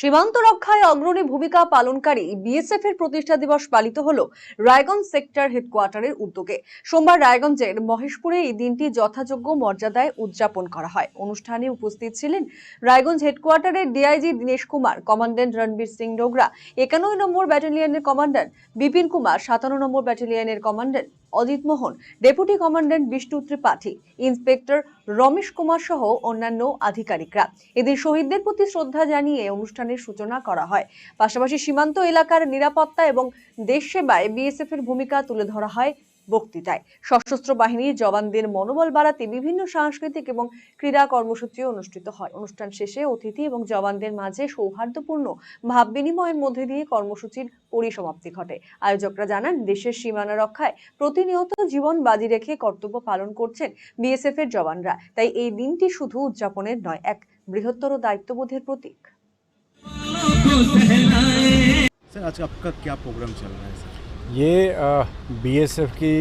সীমান্ত রক্ষায় অগ্রণী ভূমিকা পালনকারী বিএসএফ এর প্রতিষ্ঠা দিবস পালিত হল রায়গঞ্জ সেক্টর হেডকোয়ার্টারের উদ্যোগে। সোমবার রায়গঞ্জের মহেশপুরে এই দিনটি যথাযোগ্য মর্যাদায় উদযাপন করা হয়। অনুষ্ঠানে উপস্থিত ছিলেন রায়গঞ্জ হেডকোয়ার্টারের ডিআইজি দীনেশ কুমার কমান্ড্যান্ট রণবীর সিং ডোগরা একানব্বই নম্বর ব্যাটালিয়নের কমান্ড্যান্ট বিপিন কুমার, সাতান্ন নম্বর ব্যাটালিয়নের commandant Ajit Mohan, deputy commandant Bishnu Tripathi, inspector Ramesh Kumar সহ অন্যান্য আধিকারিকরা। এদের শহীদদের প্রতি শ্রদ্ধা জানিয়ে অনুষ্ঠানের সূচনা করা হয়। পাশাপাশি সীমান্ত এলাকার নিরাপত্তা এবং দেশ সেবায় বিএসএফ এর ভূমিকা তুলে ধরা হয় বক্তৃতায় সশস্ত্র বাহিনীর জওয়ানদের মনোবল বাড়াতে বিভিন্ন সাংস্কৃতিক এবং ক্রীড়া কর্মসূচি অনুষ্ঠিত হয় অনুষ্ঠান শেষে অতিথি এবং জওয়ানদের মাঝে সৌহার্দ্যপূর্ণ ভাব বিনিময়ের মধ্যে দিয়ে কর্মসূচির পরিসমাপ্তি ঘটে আয়োজকরা জানান দেশের সীমানা রক্ষায় প্রতিনিয়ত জীবন বাজি রেখে কর্তব্য পালন করছেন বিএসএফ এর জওয়ানরা তাই এই দিনটি শুধু উদযাপনের নয় এক বৃহত্তর দায়িত্ববোধের প্রতীক सर आज आपका क्या प्रोग्राम चल रहा है सर ये बीएसएफ की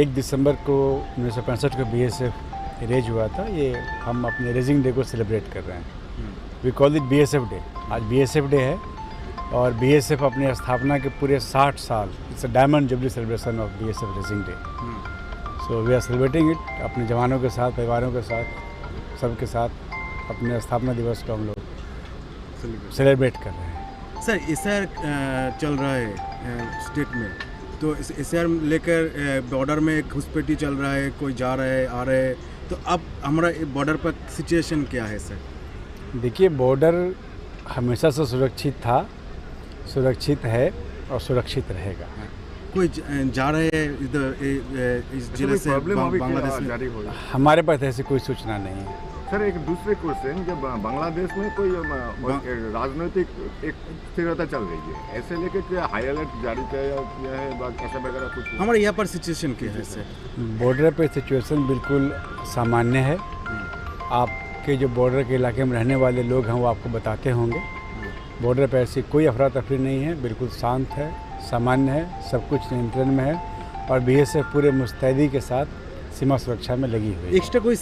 एक दिसंबर को उन्नीस सौ पैंसठ को बीएसएफ रेज हुआ था। ये हम अपने रेजिंग डे को सेलिब्रेट कर रहे हैं। We call it BSF day आज बीएसएफ डे है और बीएसएफ अपनी स्थापना के पूरे 60 साल it's a diamond jubilee celebration of BSF raising day so we are celebrating it अपने जवानों के साथ परिवारों के साथ सबके साथ अपने स्थापना दिवस को हम लोग सेलिब्रेट कर रहे हैं। सर एस चल रहा है स्टेट में। तो इस एस लेकर बॉर्डर में घुसपैठी चल रहा है कोई जा रहा है आ रहा है। तो अब हमारा बॉर्डर पर सिचुएशन क्या है सर? देखिए बॉर्डर हमेशा से सुरक्षित था सुरक्षित है और सुरक्षित रहेगा। कोई जा रहे हैं इस ज़िले से बांग्लादेश हो? हमारे पास ऐसी कोई सूचना नहीं है। सर एक दूसरे क्वेश्चन जब बांग्लादेश में कोई राजनीतिक एक स्थिरता चल रही है ऐसे लेके क्या हाई अलर्ट जारी किया किया है बा- ऐसा वगैरह कुछ हमारे यहाँ पर सिचुएशन क्या है सर बॉर्डर पे सिचुएशन बिल्कुल सामान्य है। आपके जो बॉर्डर के इलाके में रहने वाले लोग हैं वो आपको बताते होंगे। बॉर्डर पर ऐसी कोई अफरा तफरी नहीं है बिल्कुल शांत है सामान्य है सब कुछ नियंत्रण में है और बीएसएफ पूरे मुस्तैदी के साथ सीमा सुरक्षा में लगी हुई है। एक्स्ट्रा कोई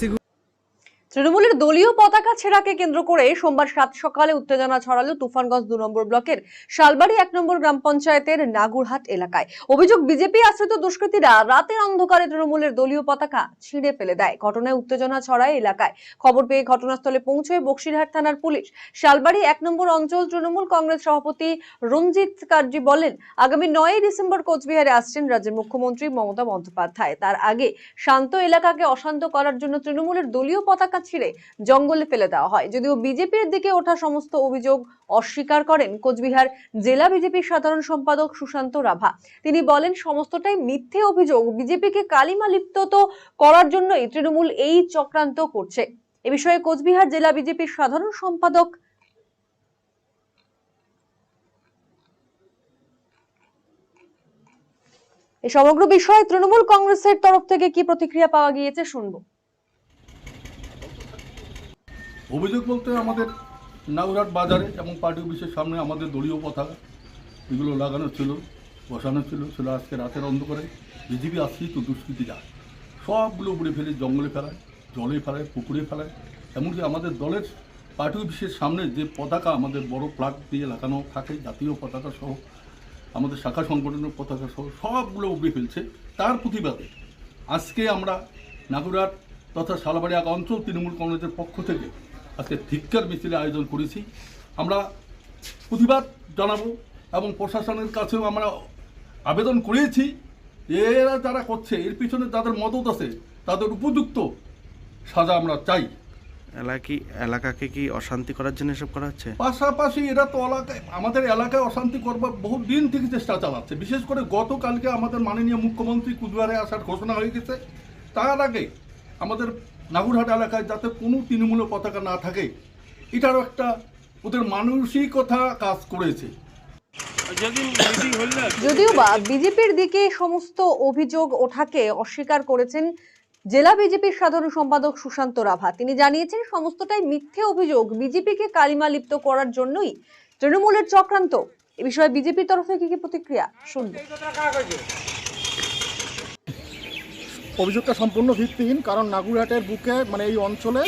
सिगु তৃণমূলের দলীয় পতাকা ছেঁড়াকে কেন্দ্র করে সোমবার সাত সকালে উত্তেজনা ছড়ালো তুফানগঞ্জ দু নম্বর ব্লকের শালবাড়ি এক নম্বর গ্রাম পঞ্চায়েতের নাগুরহাট এলাকায়। অভিযোগ, বিজেপি আশ্রিত দুষ্কৃতীরা রাতের অন্ধকারে তৃণমূলের দলীয় পতাকা ছিঁড়ে ফেলে দেয়। ঘটনায় উত্তেজনা ছড়ায় এলাকায়। খবর পেয়ে ঘটনাস্থলে পৌঁছয় বক্সিরহাট থানার পুলিশ। শালবাড়ি এক নম্বর অঞ্চল তৃণমূল কংগ্রেস সভাপতি রঞ্জিত কার্জি বলেন, আগামী নয় ডিসেম্বর কোচবিহারে আসছেন রাজ্যের মুখ্যমন্ত্রী মমতা বন্দ্যোপাধ্যায়। তার আগে শান্ত এলাকাকে অশান্ত করার জন্য তৃণমূলের দলীয় পতাকা ছিঁড়ে জঙ্গলে ফেলে দেওয়া হয়। যদিও বিজেপির দিকে ওঠা সমস্ত অভিযোগ অস্বীকার করেন কোচবিহার জেলা বিজেপির সাধারণ সম্পাদক সুশান্ত রাভা। তিনি বলেন, সমস্তটাই মিথ্যে অভিযোগ। বিজেপিকে কালিমা লিপ্ত করার জন্যই তৃণমূল এই চক্রান্ত করছে। এ বিষয়ে কোচবিহার জেলা বিজেপির সাধারণ সম্পাদক এই সমগ্র বিষয়ে তৃণমূল কংগ্রেসের তরফ থেকে কি প্রতিক্রিয়া পাওয়া গিয়েছে শুনব। অভিযোগ বলতে আমাদের নাগরহাট বাজারে এবং পার্টি অফিসের সামনে আমাদের দলীয় পতাকা, এগুলো লাগানো ছিল, বসানো ছিল ছিল আজকে রাতের অন্ধকারে বিজেপি আশ্রিত দুষ্কৃতীরা সবগুলো উপরে ফেলে, জঙ্গলে ফেলায়, জলে ফেলায়, পুকুরে ফেলায়। এমনকি আমাদের দলের পার্টি অফিসের সামনে যে পতাকা, আমাদের বড় প্লাগ দিয়ে লাগানো থাকে, জাতীয় পতাকা সহ, আমাদের শাখা সংগঠনের পতাকা সহ, সবগুলো উপরে ফেলছে তার প্রতিবাদে। আজকে আমরা নাগুরহাট তথা শালাবাড়ি এক অঞ্চল তৃণমূল কংগ্রেসের পক্ষ থেকে আজকে ধিক্কার মিছিলের আয়োজন করেছি। আমরা প্রতিবাদ জানাব এবং প্রশাসনের কাছেও আমরা আবেদন করেছি। এরা যারা করছে এর পিছনে যাদের মদত আছে তাদের উপযুক্ত সাজা আমরা চাই। এলাকি এলাকাকে কি অশান্তি করার জন্য এসব করা হচ্ছে? পাশাপাশি এরা তো এলাকায় আমাদের এলাকায় অশান্তি করবার বহু দিন থেকে চেষ্টা চালাচ্ছে। বিশেষ করে গতকালকে আমাদের মাননীয় মুখ্যমন্ত্রী কুচবিহারে আসার ঘোষণা হয়ে গেছে। তার আগে আমাদের নাগুরহাট এলাকায় যাতে কোনো তৃণমূলের পতাকা না থাকে এটারও একটা ওদের মানসিকতা কাজ করেছে। যদিও বা বিজেপির দিকে সমস্ত অভিযোগ ওঠাকে অস্বীকার করেছেন জেলা বিজেপির সাধারণ সম্পাদক সুশান্ত রাভা। তিনি জানিয়েছেন সমস্তটাই মিথ্যে অভিযোগ। বিজেপিকে কালিমা লিপ্ত করার জন্যই তৃণমূলের চক্রান্ত। এ বিষয়ে বিজেপির তরফ থেকে কি প্রতিক্রিয়া? শুনব। অভিযোগটা সম্পূর্ণ ভিত্তিহীন, কারণ নাগুরহাটের বুকে মানে এই অঞ্চলে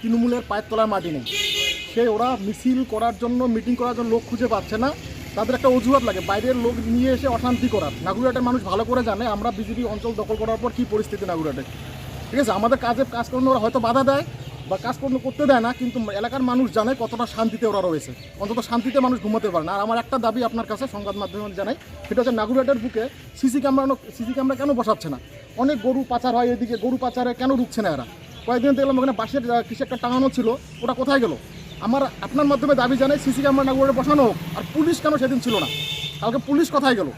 তৃণমূলের পায়ের তলার মাটি নেই। সে ওরা মিছিল করার জন্য, মিটিং করার জন্য লোক খুঁজে পাচ্ছে না। তাদের একটা অজুহাত লাগে, বাইরের লোক নিয়ে এসে অশান্তি করার। নাগুরহাটের মানুষ ভালো করে জানে আমরা বিজেপি অঞ্চল দখল করার পর কী পরিস্থিতি নাগুরহাটে ঠিক আছে, আমাদের কাজে কাজ ওরা হয়তো বাধা দেয় বা কাজ কর্ম করতে দেয় না, কিন্তু এলাকার মানুষ জানে কতটা শান্তিতে ওরা রয়েছে। অন্তত শান্তিতে মানুষ ঘুমাতে পারে না। আর আমার একটা দাবি আপনার কাছে সংবাদ মাধ্যমে জানাই, সেটা হচ্ছে নাগুরহাটের বুকে সিসি ক্যামেরা সিসি ক্যামেরা কেন বসাচ্ছে না? অনেক গরু পাচার হয় এদিকে গরু পাচারে কেন ঢুকছে না এরা? কয়েকদিন দেখলাম ওখানে বাসের আহ, কিছু একটা টাঙানো ছিল ওটা কোথায় গেল? আমার আপনার মাধ্যমে দাবি জানাই সিসি ক্যামেরা নাগুরহাটে বসানো হোক আর পুলিশ কেন সেদিন ছিল না? কালকে পুলিশ কোথায় গেল?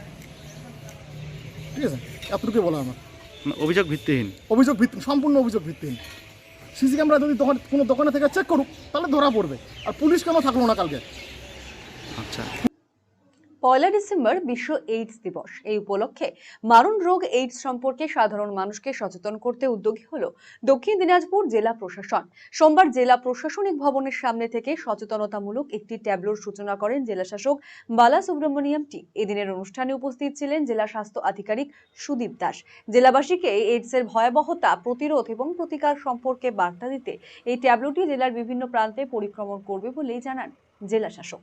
ঠিক আছে? এতটুকু বলা আমার। মানে অভিযোগ ভিত্তিহীন? অভিযোগ ভিত্তি সম্পূর্ণ অভিযোগ ভিত্তিহীন। সিসি ক্যামেরা যদি দোকান কোনো দোকানে থেকে চেক করুক তাহলে ধরা পড়বে। আর পুলিশ কেন থাকল না কালকে? পয়লা ডিসেম্বর বিশ্ব এইডস দিবস। এই উপলক্ষে মারণ রোগ এইডস সম্পর্কে সাধারণ মানুষকে সচেতন করতে উদ্যোগী হল দক্ষিণ দিনাজপুর জেলা প্রশাসন। সোমবার জেলা প্রশাসনিক ভবনের সামনে থেকে সচেতনতামূলক একটি ট্যাবলোর সূচনা করেন জেলা শাসক বালা সুব্রমণিয়াম টি। এদিনের অনুষ্ঠানে উপস্থিত ছিলেন জেলা স্বাস্থ্য আধিকারিক সুদীপ দাস। জেলাবাসীকে এইডসের ভয়াবহতা, প্রতিরোধ এবং প্রতিকার সম্পর্কে বার্তা দিতে এই ট্যাবলোটি জেলার বিভিন্ন প্রান্তে পরিক্রমণ করবে বলেই জানান জেলা শাসক।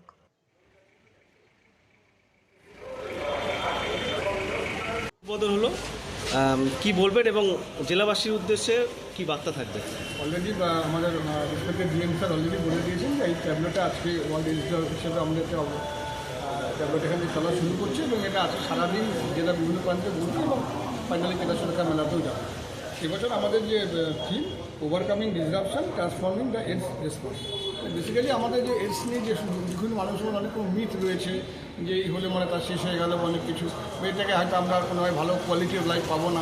উদ্বোধন হলো। কি বলবেন এবং জেলাবাসীর উদ্দেশ্যে কি বার্তা থাকবে? অলরেডি আমাদের রেসপেক্টেড ডিএম স্যার অলরেডি বলে দিয়েছেন যে এই ট্যাবলেটটা আজকে ওয়ার্ল্ড এডিটর হিসেবে আমাদের ট্যাবলেট এখানে চলা শুরু করছে এবং এটা আজকে সারাদিন জেলার বিভিন্ন প্রান্তে ঘুরবে এবং ফাইনালি কেনা সুরক্ষা মেলাতেও যাবে। এবছর আমাদের যে theme overcoming disruption transforming the AIDS response basically আমাদের যে এডস নিয়ে যে বিভিন্ন মানুষের অনেক মিথ রয়েছে যে, এই হলে মানে তার শেষ হয়ে গেল অনেক কিছু। এটাকে হয়তো আমরা কোনোভাবে ভালো কোয়ালিটি অফ লাইফ পাবো না।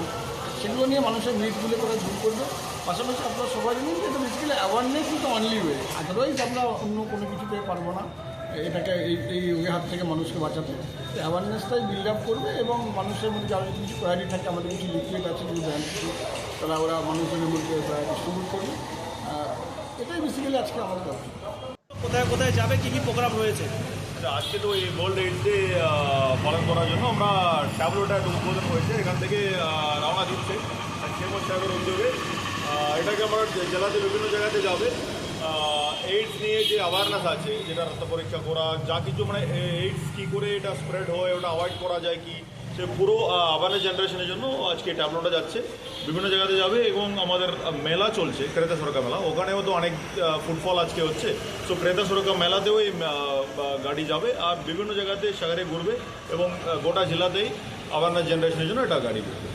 সেগুলো নিয়ে মানুষের মিথগুলো করে দূর করবে। পাশাপাশি আপনারা সবাই যে, এটা বেসিক্যালি অ্যাওয়ারনেস কিন্তু অনলি ওয়ে আদারওয়াইজ আমরা অন্য কোনো কিছুতে পারব না। এটাকে এই এই ওই হাত থেকে মানুষকে বাঁচাতে। অ্যাওয়ারনেসটাই বিল্ড আপ করবে এবং মানুষের মধ্যে যারা কিছু কোয়ারি থাকে। আমাদের কিছু লিকুইড আছে কিছু ব্র্যান্ড আছে তারা ওরা মানুষজনের মধ্যে ডিস্ট্রিবিউট করবে। এটাই বেসিক্যালি আজকে আমাদের ব্যাপার কোথায় কোথায় যাবে কী কী প্রোগ্রাম রয়েছে? আচ্ছা, আজকে তো এই ওয়ার্ল্ড এইডস ডে পালন করার জন্য আমরা ট্যাবলোটা একটা উদ্বোধন হয়েছে। এখান থেকে রওনা দিচ্ছে। খেমন সাহেবের উদ্যোগে এটাকে আমরা জেলাতে বিভিন্ন জায়গাতে যাবে। এইডস নিয়ে যে অ্যাওয়ারনেস আছে যেটা রক্ত পরীক্ষা করা যা কিছু মানে এইডস কী করে এটা স্প্রেড হয় ওটা অ্যাভয়েড করা যায় কি? সে পুরো আবারের জেনারেশনের জন্য আজকে ট্যাবলোটা যাচ্ছে। বিভিন্ন জায়গাতে যাবে এবং আমাদের মেলা চলছে, ক্রেতা সরকা মেলা। ওখানেও তো অনেক ফুটফল আজকে হচ্ছে। সো ক্রেতা সরকা মেলাতেও এই গাড়ি যাবে আর বিভিন্ন জায়গাতে সাগরে ঘুরবে এবং গোটা জেলাতেই আবার জেনারেশনের জন্য এটা গাড়ি ঘুরবে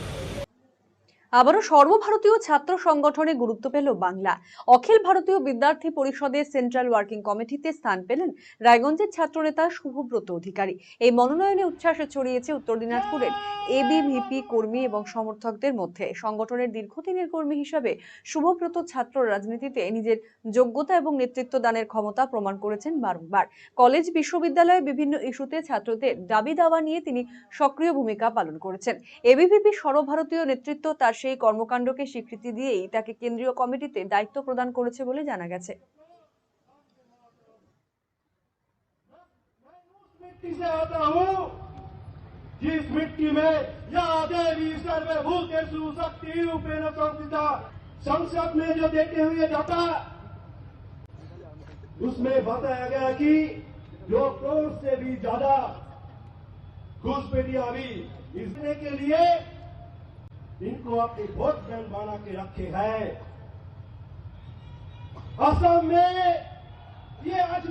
আবারও সর্বভারতীয় ছাত্র সংগঠনে গুরুত্ব পেল বাংলা। অখিল ভারতীয় বিদ্যার্থী পরিষদের সেন্ট্রাল ওয়ার্কিং কমিটিতে স্থান পেলেন রায়গঞ্জের ছাত্রনেতা শুভব্রত অধিকারী। এই মনোনয়নে উচ্ছ্বাসে ছড়িয়েছে উত্তর দিনাজপুরের এবিভিপি কর্মী এবং সমর্থকদের মধ্যে। সংগঠনের দীর্ঘদিনের কর্মী হিসাবে শুভব্রত ছাত্র রাজনীতিতে নিজের যোগ্যতা এবং নেতৃত্ব দানের ক্ষমতা প্রমাণ করেছেন বারংবার। কলেজ বিশ্ববিদ্যালয়ে বিভিন্ন ইস্যুতে ছাত্রদের দাবি দাওয়া নিয়ে তিনি সক্রিয় ভূমিকা পালন করেছেন। এবিভিপি সর্বভারতীয় নেতৃত্ব তার সেই কর্মকাণ্ডকে স্বীকৃতি দিয়েই তাকে কেন্দ্রীয় কমিটিতে দায়িত্ব প্রদান করেছে বলে জানা গেছে मिट्टी से आता हूँ जिस मिट्टी में या देवी सर्वभूते सुशक्ति उपेन संस्थिता संसद में जो देते हुए जाता उसमें बताया गया कि जो करोड़ से भी ज्यादा घुसपैठिया अभी इसने के लिए इनको अपनी बहुत जन बना के रखे हैं। असम में ये आज